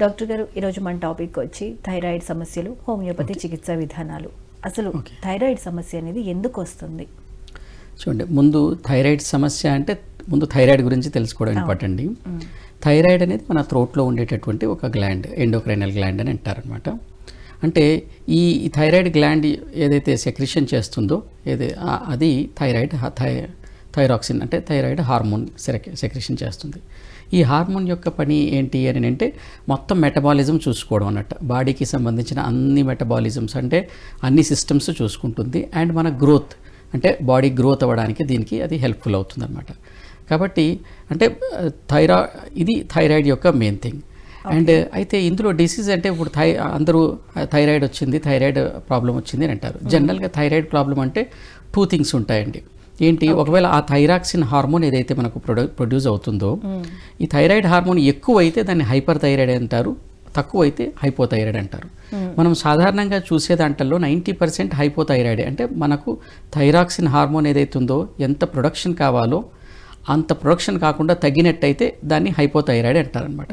Doctor గారు ఈరోజు మన టాపిక్ వచ్చి థైరాయిడ్ సమస్యలు హోమియోపతి చికిత్సా విధానాలు. అసలు థైరాయిడ్ సమస్య అనేది ఎందుకు వస్తుంది? చూడండి ముందు థైరాయిడ్ సమస్య అంటే ముందు థైరాయిడ్ గురించి తెలుసుకోవడం ఇంపార్టెంట్ అండి. థైరాయిడ్ అనేది మన థ్రోట్లో ఉండేటటువంటి ఒక గ్లాండ్ ఎండోక్రైనల్ గ్లాండ్ అని అంటారనమాట అంటే ఈ థైరాయిడ్ గ్లాండ్ ఏదైతే సెక్రిషన్ చేస్తుందో ఏది అది థైరాయిడ్ థై థైరాక్సిన్ అంటే థైరాయిడ్ హార్మోన్ సెక్రిషన్ చేస్తుంది. ఈ హార్మోన్ యొక్క పని ఏంటి అని అంటే మొత్తం మెటబాలిజం చూసుకోవడం అన్నట్టు. బాడీకి సంబంధించిన అన్ని మెటబాలిజమ్స్ అంటే అన్ని సిస్టమ్స్ చూసుకుంటుంది. అండ్ మన గ్రోత్ అంటే బాడీ గ్రోత్ అవ్వడానికి దీనికి అది హెల్ప్ఫుల్ అవుతుంది అనమాట కాబట్టి అంటే థైరా ఇది థైరాయిడ్ యొక్క మెయిన్ థింగ్. అండ్ అయితే ఇందులో డిసీజ్ అంటే ఇప్పుడు థై అందరూ థైరాయిడ్ వచ్చింది థైరాయిడ్ ప్రాబ్లం వచ్చింది అని అంటారు. జనరల్గా థైరాయిడ్ ప్రాబ్లం అంటే టూ థింగ్స్ ఉంటాయండి. ఏంటి? ఒకవేళ ఆ థైరాక్సిన్ హార్మోన్ ఏదైతే మనకు ప్రొడ్యూ ప్రొడ్యూస్ అవుతుందో ఈ థైరాయిడ్ హార్మోన్ ఎక్కువ అయితే దాన్ని హైపర్ థైరాయిడ్ అంటారు తక్కువ అయితే హైపోథైరాయిడ్ అంటారు. మనం సాధారణంగా చూసే దాంట్లో నైంటీ పర్సెంట్ హైపోథైరాయిడ్. అంటే మనకు థైరాక్సిన్ హార్మోన్ ఏదైతే ఉందో ఎంత ప్రొడక్షన్ కావాలో అంత ప్రొడక్షన్ కాకుండా తగ్గినట్టయితే దాన్ని హైపోథైరాయిడ్ అంటారనమాట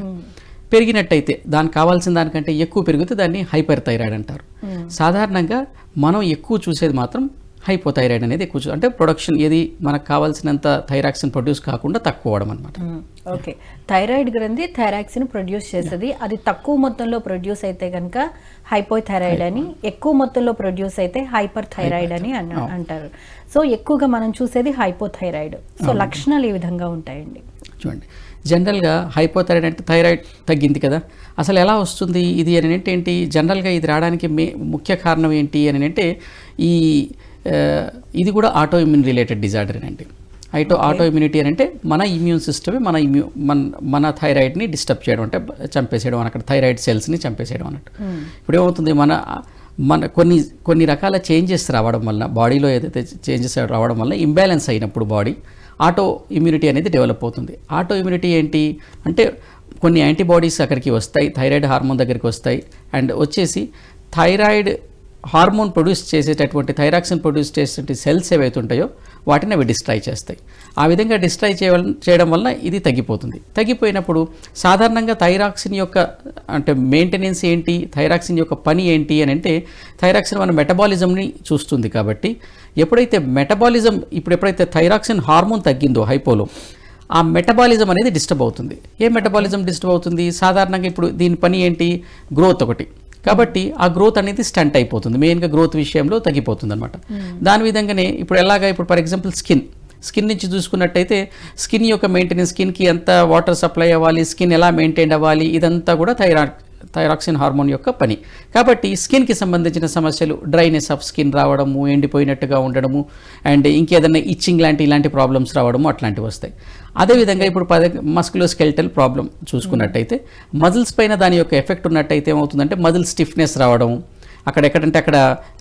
పెరిగినట్టయితే దానికి కావాల్సిన దానికంటే ఎక్కువ పెరిగితే దాన్ని హైపర్ థైరాయిడ్ అంటారు సాధారణంగా మనం ఎక్కువ చూసేది మాత్రం హైపోథైరాయిడ్ అనేది ఎక్కువ అంటే ప్రొడక్షన్ ఏది మనకు కావాల్సినంత థైరాక్సిన్ ప్రొడ్యూస్ కాకుండా తక్కువ అవడం అనమాట ఓకే. థైరాయిడ్ గ్రంథి థైరాక్సిన్ ప్రొడ్యూస్ చేస్తుంది. అది తక్కువ మొత్తంలో ప్రొడ్యూస్ అయితే కనుక హైపోథైరాయిడ్ అని ఎక్కువ మొత్తంలో ప్రొడ్యూస్ అయితే హైపర్ థైరాయిడ్ అని అంటారు. సో ఎక్కువగా మనం చూసేది హైపోథైరాయిడ్. సో లక్షణాలు ఏ విధంగా ఉంటాయండి. చూడండి. జనరల్గా హైపోథైరాయిడ్ అంటే థైరాయిడ్ తగ్గింది కదా. అసలు ఎలా వస్తుంది ఇది అని అంటే ఏంటి? జనరల్గా ఇది రావడానికి మే ముఖ్య కారణం ఏంటి అని అంటే ఈ ఇది కూడా ఆటో ఇమ్యూన్ రిలేటెడ్ డిజార్డర్ అండి. ఐటో ఆటో ఇమ్యూనిటీ అని అంటే మన ఇమ్యూన్ సిస్టమే మన ఇమ్యూ మన మన థైరాయిడ్ని డిస్టర్బ్ చేయడం అంటే చంపేసేయడం అక్కడ థైరాయిడ్ సెల్స్ని చంపేసేయడం అన్నట్టు. ఇప్పుడు ఏమవుతుంది? మన మన కొన్ని కొన్ని రకాల చేంజెస్ రావడం వల్ల బాడీలో ఏదైతే చేంజెస్ రావడం వల్ల ఇంబ్యాలెన్స్ అయినప్పుడు బాడీ ఆటో ఇమ్యూనిటీ అనేది డెవలప్ అవుతుంది. ఆటో ఇమ్యూనిటీ ఏంటి? అంటే కొన్ని యాంటీబాడీస్ అక్కడికి వస్తాయి థైరాయిడ్ హార్మోన్ దగ్గరికి వస్తాయి. అండ్ వచ్చేసి థైరాయిడ్ హార్మోన్ ప్రొడ్యూస్ చేసేటటువంటి థైరాక్సిన్ ప్రొడ్యూస్ చేసేటువంటి సెల్స్ ఏవైతే ఉంటాయో వాటిని అవి డిస్ట్రాయ్ చేస్తాయి. ఆ విధంగా డిస్ట్రాయ్ చేయడం చేయడం వలన ఇది తగ్గిపోతుంది. తగ్గిపోయినప్పుడు సాధారణంగా థైరాక్సిన్ యొక్క అంటే మెయింటెనెన్స్ ఏంటి థైరాక్సిన్ యొక్క పని ఏంటి అని అంటే థైరాక్సిన్ మన మెటబాలిజంని చూస్తుంది కాబట్టి ఎప్పుడైతే మెటబాలిజం ఇప్పుడు ఎప్పుడైతే థైరాక్సిన్ హార్మోన్ తగ్గిందో హైపోలో ఆ మెటబాలిజం అనేది డిస్టర్బ్ అవుతుంది. ఏ మెటబాలిజం డిస్టర్బ్ అవుతుంది? సాధారణంగా ఇప్పుడు దీని పని ఏంటి? గ్రోత్ ఒకటి. కాబట్టి ఆ గ్రోత్ అనేది స్టంట్ అయిపోతుంది. మెయిన్గా గ్రోత్ విషయంలో తగ్గిపోతుంది అనమాట దాని విధంగానే ఇప్పుడు ఎలాగా ఇప్పుడు ఫర్ ఎగ్జాంపుల్ స్కిన్ స్కిన్ నుంచి చూసుకున్నట్టయితే స్కిన్ యొక్క మెయింటెనెన్స్ స్కిన్కి ఎంత వాటర్ సప్లై అవ్వాలి స్కిన్ ఎలా మెయింటైన్ అవ్వాలి ఇదంతా కూడా థైరాయిడ్ థైరాక్సిన్ హార్మోన్ యొక్క పని. కాబట్టి స్కిన్కి సంబంధించిన సమస్యలు డ్రైనెస్ ఆఫ్ స్కిన్ రావడము ఎండిపోయినట్టుగా ఉండడము అండ్ ఇంకేదైనా ఇచ్చింగ్ లాంటి ఇలాంటి ప్రాబ్లమ్స్ రావడము అట్లాంటివి వస్తాయి. అదేవిధంగా ఇప్పుడు పద మస్కులో స్కెల్టల్ ప్రాబ్లం చూసుకున్నట్టయితే మజిల్స్ పైన దాని యొక్క ఎఫెక్ట్ ఉన్నట్టయితే ఏమవుతుందంటే మజిల్ స్టిఫ్నెస్ రావడం అక్కడ ఎక్కడంటే అక్కడ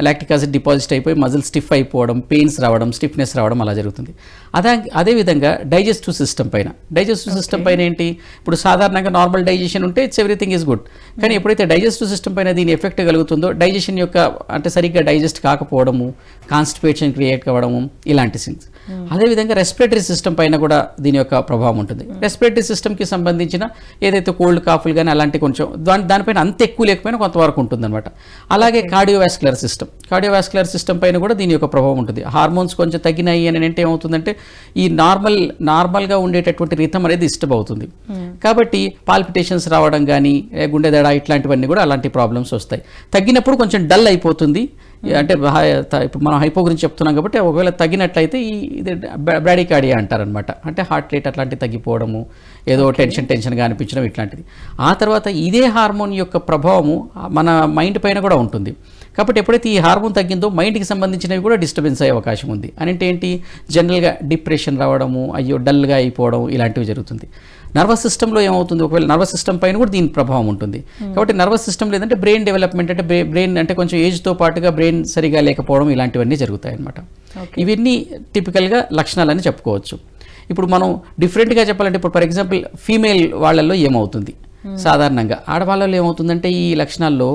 లాక్టిక్ యాసిడ్ డిపాజిట్ అయిపోయి మజిల్ స్టిఫ్ అయిపోవడం పెయిన్స్ రావడం స్టిఫ్నెస్ రావడం అలా జరుగుతుంది. అదే అదేవిధంగా డైజెస్టివ్ సిస్టమ్ పైన. డైజెస్టివ్ సిస్టమ్ పైన ఏంటి? ఇప్పుడు సాధారణంగా నార్మల్ డైజెషన్ ఉంటే ఇట్స్ ఎవ్రీథింగ్ ఈజ్ గుడ్ కానీ ఎప్పుడైతే డైజెస్టివ్ సిస్టమ్ పైన దీని ఎఫెక్ట్ కలుగుతుందో డైజెషన్ యొక్క అంటే సరిగ్గా డైజెస్ట్ కాకపోవడము కాన్స్టిపేషన్ క్రియేట్ కావడము ఇలాంటి థింగ్స్ అదేవిధంగా రెస్పిరేటరీ సిస్టమ్ పైన కూడా దీని యొక్క ప్రభావం ఉంటుంది. రెస్పిరేటరీ సిస్టమ్కి సంబంధించిన ఏదైతే కోల్డ్ కాఫులు కానీ అలాంటి కొంచెం దాని దానిపైన అంత ఎక్కువ లేకపోయినా కొంతవరకు ఉంటుందన్నమాట. అలాగే కార్డియోవాస్కులర్ సిస్టమ్ కార్డియోవాస్కులర్ సిస్టమ్ పైన కూడా దీని యొక్క ప్రభావం ఉంటుంది. హార్మోన్స్ కొంచెం తగ్గినాయి అని అంటే ఏమవుతుందంటే ఈ నార్మల్ నార్మల్గా ఉండేటటువంటి రిథం అనేది డిస్టర్బ్ అవుతుంది. కాబట్టి పాల్పిటేషన్స్ రావడం కానీ గుండె దడ ఇట్లాంటివన్నీ కూడా అలాంటి ప్రాబ్లమ్స్ వస్తాయి. తగ్గినప్పుడు కొంచెం డల్ అయిపోతుంది. అంటే ఇప్పుడు మనం హైపో గురించి చెప్తున్నాం కాబట్టి ఒకవేళ తగ్గినట్లయితే ఈ ఇది బ్రాడికాడియా అంటారనమాట అంటే హార్ట్ రేట్ అట్లాంటివి తగ్గిపోవడము ఏదో టెన్షన్ టెన్షన్గా అనిపించడం ఇట్లాంటిది. ఆ తర్వాత ఇదే హార్మోన్ యొక్క ప్రభావము మన మైండ్ పైన కూడా ఉంటుంది. కాబట్టి ఎప్పుడైతే ఈ హార్మోన్ తగ్గిందో మైండ్కి సంబంధించినవి కూడా డిస్టర్బెన్స్ అయ్యే అవకాశం ఉంది. అని అంటే ఏంటి? జనరల్గా డిప్రెషన్ రావడము అయ్యో డల్గా అయిపోవడం ఇలాంటివి జరుగుతుంది. నర్వస్ సిస్టంలో ఏమవుతుంది? ఒకవేళ నర్వస్ సిస్టమ్ పైన కూడా దీని ప్రభావం ఉంటుంది. కాబట్టి నర్వస్ సిస్టమ్ లేదంటే బ్రెయిన్ డెవలప్మెంట్ అంటే బ్రెయిన్ అంటే కొంచెం ఏజ్తో పాటుగా బ్రెయిన్ సరిగా లేకపోవడం ఇలాంటివన్నీ జరుగుతాయి అన్నమాట ఇవన్నీ టిపికల్గా లక్షణాలని చెప్పుకోవచ్చు. ఇప్పుడు మనం డిఫరెంట్గా చెప్పాలంటే ఇప్పుడు ఫర్ ఎగ్జాంపుల్ ఫీమేల్ వాళ్ళల్లో ఏమవుతుంది? సాధారణంగా ఆడవాళ్ళలో ఏమవుతుందంటే ఈ లక్షణాల్లో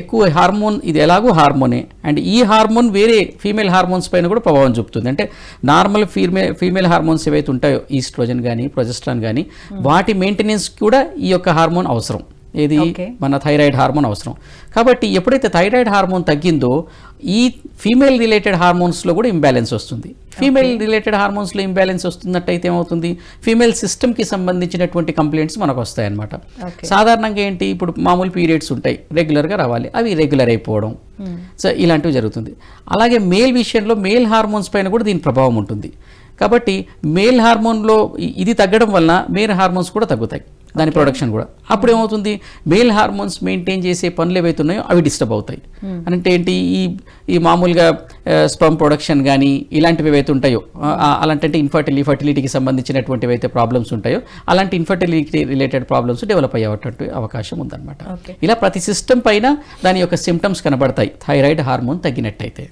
ఎక్కువ హార్మోన్ ఇది ఎలాగో హార్మోనే. అండ్ ఈ హార్మోన్ వేరే ఫీమేల్ హార్మోన్స్ పైన కూడా ప్రభావం చూపుతుంది. అంటే నార్మల్ ఫీమేల్ ఫీమేల్ హార్మోన్స్ ఏవైతే ఉంటాయో ఈస్ట్రోజన్ కానీ ప్రొజెస్ట్రాన్ కానీ వాటి మెయింటెనెన్స్ కూడా ఈ యొక్క హార్మోన్ అవసరం. ఏది? Okay. మన థైరాయిడ్ హార్మోన్ అవసరం. కాబట్టి ఎప్పుడైతే థైరాయిడ్ హార్మోన్ తగ్గిందో ఈ ఫీమేల్ రిలేటెడ్ హార్మోన్స్లో కూడా ఇంబ్యాలెన్స్ వస్తుంది. ఫీమేల్ రిలేటెడ్ హార్మోన్స్లో ఇంబ్యాలెన్స్ వస్తున్నట్టయితే ఏమవుతుంది? ఫీమేల్ సిస్టమ్కి సంబంధించినటువంటి కంప్లైంట్స్ మనకు వస్తాయన్నమాట. సాధారణంగా ఏంటి? ఇప్పుడు మామూలు పీరియడ్స్ ఉంటాయి. రెగ్యులర్గా రావాలి. అవి రెగ్యులర్ అయిపోవడం. సో ఇలాంటివి జరుగుతుంది. అలాగే మేల్ విషయంలో మేల్ హార్మోన్స్ పైన కూడా దీని ప్రభావం ఉంటుంది. కాబట్టి మేల్ హార్మోన్లో ఇది తగ్గడం వలన మేల్ హార్మోన్స్ కూడా తగ్గుతాయి. దాని ప్రొడక్షన్ కూడా. అప్పుడు ఏమవుతుంది మేల్ హార్మోన్స్ మెయింటైన్ చేసే పనులు ఏవైతే ఉన్నాయో అవి డిస్టర్బ్ అవుతాయి. అంటే ఏంటి? ఈ ఈ మామూలుగా స్పమ్ ప్రొడక్షన్ కానీ ఇలాంటివి ఏవైతే ఉంటాయో అలాంటి అంటే ఇన్ఫర్టిలిటీ ఫర్టిలిటీకి సంబంధించినటువంటివి అయితే ప్రాబ్లమ్స్ ఉంటాయో అలాంటి ఇన్ఫర్టిలిటీ రిలేటెడ్ ప్రాబ్లమ్స్ డెవలప్ అయ్యేటువంటి అవకాశం ఉందన్నమాట. ఇలా ప్రతి సిస్టమ్ పైన దాని యొక్క సిమ్టమ్స్ కనబడతాయి. Thyroid hormone తగ్గినట్టయితే.